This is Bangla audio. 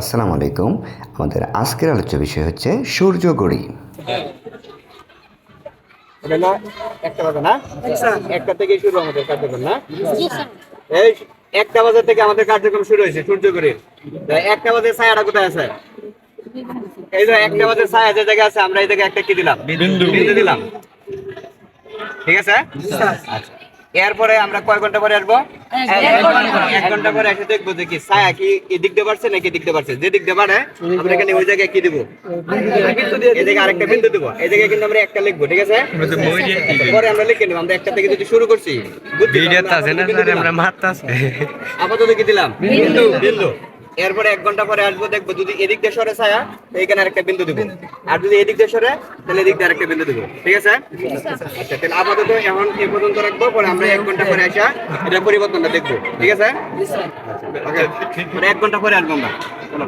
আসসালামু আলাইকুম। আমাদের আজকের আলোচ্য বিষয় হচ্ছে সূর্যগড়ি না একটা বাজে না? একটা থেকে শুরু আমাদের কার্যক্রম না? এই একটা বাজে থেকে আমাদের কার্যক্রম শুরু হয়েছে সূর্যগড়ির তা একটা বাজে ছায়াটা কোথায় আছে? এই যে একটা বাজে ছায়া যে জায়গায় আছে আমরা এই জায়গায় একটা কি দিলাম? বিন্দু। দিলাম। ঠিক আছে? আচ্ছা। এরপরে আমরা কয় ঘণ্টা পরে আসব? এক ঘণ্টা পরে এসে দেখব যে কি ছায়া কি এই দিক দিয়ে বাড়ছে নাকি এই দিক দিয়ে বাড়ছে। যে দিক দিয়ে বাড়ে আমরা এখানে ওই জায়গায় কি দিব? এই জায়গায় আরেকটা বিন্দু দিব। এই জায়গায় কিন্তু আমরা একটা লিখব ঠিক আছে? পরে আমরা লিখে নিব আমরা একটা থেকে যদি শুরু করছি। বুঝতে না আমরা দিলাম। আপাতত কি দিলাম? বিন্দু। বিন্দু। এরপরে এক ঘণ্টা পরে আসব দেখব যদি এদিক দিয়ে সরে ছায়া এইখানে এখানে আরেকটা বিন্দু দেবো। আর যদি এদিক দিয়ে সরে তাহলে এদিক দিয়ে আরেকটা বিন্দু দেবো। ঠিক আছে? আচ্ছা তাহলে আপাতত এখন এ পর্যন্ত রাখব পরে আমরা এক ঘণ্টা পরে আসা এটা পরিবর্তনটা দেখব। ঠিক আছে? পরে এক ঘণ্টা পরে আসব আমরা। চলো।